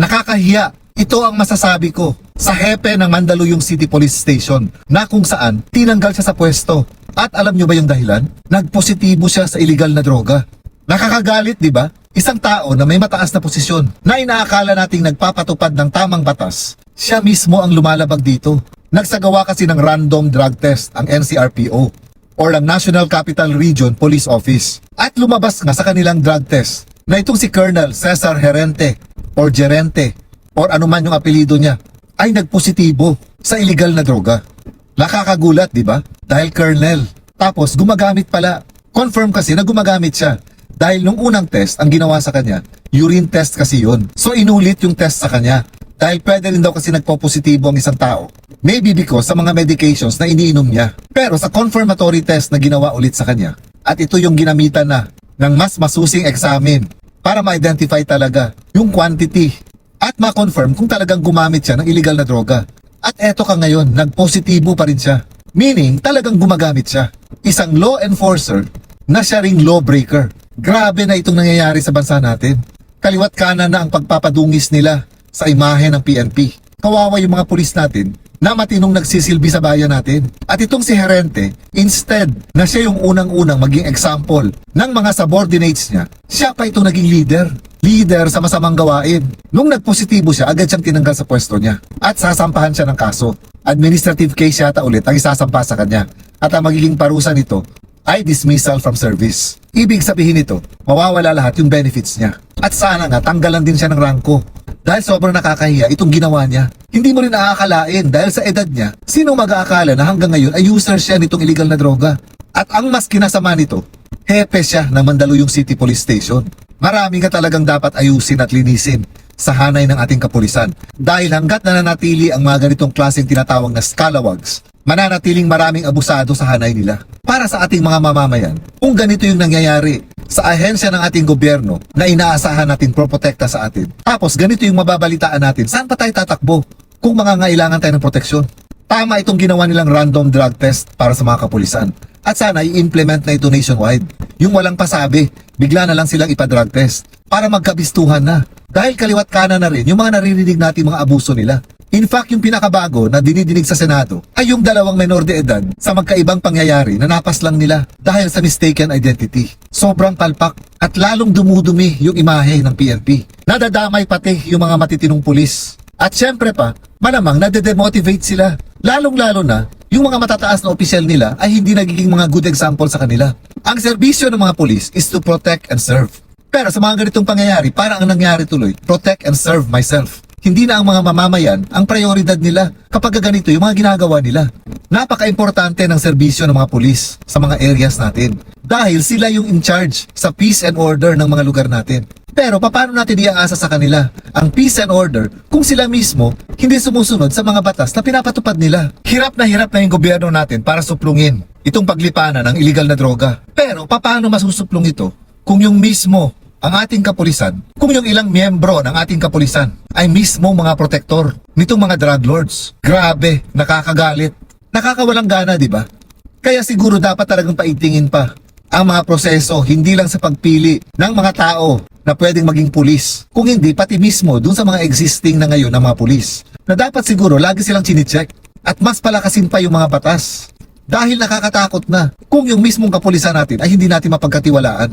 Nakakahiya. Ito ang masasabi ko sa hepe ng Mandaluyong City Police Station na kung saan tinanggal siya sa pwesto. At alam nyo ba yung dahilan? Nagpositibo siya sa illegal na droga. Nakakagalit, di ba? Isang tao na may mataas na posisyon na inaakala nating nagpapatupad ng tamang batas, siya mismo ang lumalabag dito. Nagsagawa kasi ng random drug test ang NCRPO or ang National Capital Region Police Office. At lumabas nga sa kanilang drug test na itong si Colonel Cesar Herente or Gerente or anuman yung apelido niya ay nagpositibo sa illegal na droga. Nakakagulat, di ba? Dahil Colonel. Tapos gumagamit pala. Confirm kasi na gumagamit siya. Dahil nung unang test, ang ginawa sa kanya, urine test kasi yun. So inulit yung test sa kanya. Dahil pwede rin daw kasi nagpo-positibo ang isang tao. Maybe because sa mga medications na iniinom niya. Pero sa confirmatory test na ginawa ulit sa kanya, at ito yung ginamitan na ng mas masusing examen para ma-identify talaga yung quantity at ma-confirm kung talagang gumamit siya ng illegal na droga. At eto ka ngayon, nagpositibo pa rin siya. Meaning, talagang gumagamit siya. Isang law enforcer na siya ring lawbreaker. Grabe na itong nangyayari sa bansa natin. Kaliwat kanan na ang pagpapadungis nila sa imahe ng PNP. Kawawa yung mga pulis natin na matinong nagsisilbi sa bayan natin. At itong si Herente, instead na siya yung unang-unang maging example ng mga subordinates niya, siya pa itong naging leader. Leader sa masamang gawain. Nung nagpositibo siya, agad siyang tinanggal sa pwesto niya. At sasampahan siya ng kaso. Administrative case yata ulit ang isasampa sa kanya. At ang magiging parusa nito ay dismissal from service. Ibig sabihin nito, mawawala lahat yung benefits niya. At sana nga tanggalan din siya ng rangko. Dahil sobrang nakakahiya itong ginawa niya. Hindi mo rin aakalain dahil sa edad niya, sino mag-aakala na hanggang ngayon ay user siya nitong illegal na droga. At ang mas kinasama nito, hepe siya ng Mandaluyong City Police Station. Marami nga talagang dapat ayusin at linisin sa hanay ng ating kapulisan. Dahil hanggat nananatili ang mga ganitong klaseng tinatawag na scalawags, mananatiling maraming abusado sa hanay nila. Para sa ating mga mamamayan, kung ganito yung nangyayari sa ahensya ng ating gobyerno na inaasahan natin proprotekta sa atin, tapos ganito yung mababalitaan natin, saan pa tayo tatakbo kung mga ngailangan tayo ng proteksyon? Tama itong ginawa nilang random drug test para sa mga kapulisan. At sana i-implement na ito nationwide. Yung walang pasabi, bigla na lang silang ipa-drug test para magkabistuhan na. Dahil kaliwat kanan na rin yung mga naririnig natin mga abuso nila. In fact, yung pinakabago na dinidinig sa Senado ay yung dalawang menor de edad sa magkaibang pangyayari na napas lang nila dahil sa mistaken identity. Sobrang palpak at lalong dumudumi yung imahe ng PNP. Nadadamay pati yung mga matitinong pulis. At syempre pa, malamang nade-demotivate sila. Lalong-lalo na, yung mga matataas na opisyal nila ay hindi nagiging mga good example sa kanila. Ang serbisyo ng mga pulis is to protect and serve. Pero sa mga ganitong pangyayari, parang ang nangyari tuloy, protect and serve myself. Hindi na ang mga mamamayan ang prioridad nila kapag ganito yung mga ginagawa nila. Napaka-importante ng serbisyo ng mga pulis sa mga areas natin dahil sila yung in charge sa peace and order ng mga lugar natin. Pero paano natin iaasa sa kanila ang peace and order kung sila mismo hindi sumusunod sa mga batas na pinapatupad nila? Hirap na hirap na yung gobyerno natin para suplungin itong paglipanan ng illegal na droga. Pero paano masusuplong ito kung yung mismo ang ating kapulisan, kung yung ilang miyembro ng ating kapulisan ay mismo mga protektor nitong mga drug lords. Grabe, nakakagalit. Nakakawalang gana, di ba? Kaya siguro dapat talagang paitingin pa ang mga proseso hindi lang sa pagpili ng mga tao na pwedeng maging pulis. Kung hindi, pati mismo dun sa mga existing na ngayon na mga pulis. Na dapat siguro lagi silang chinicheck at mas palakasin pa yung mga batas. Dahil nakakatakot na kung yung mismong kapulisan natin ay hindi natin mapagkatiwalaan.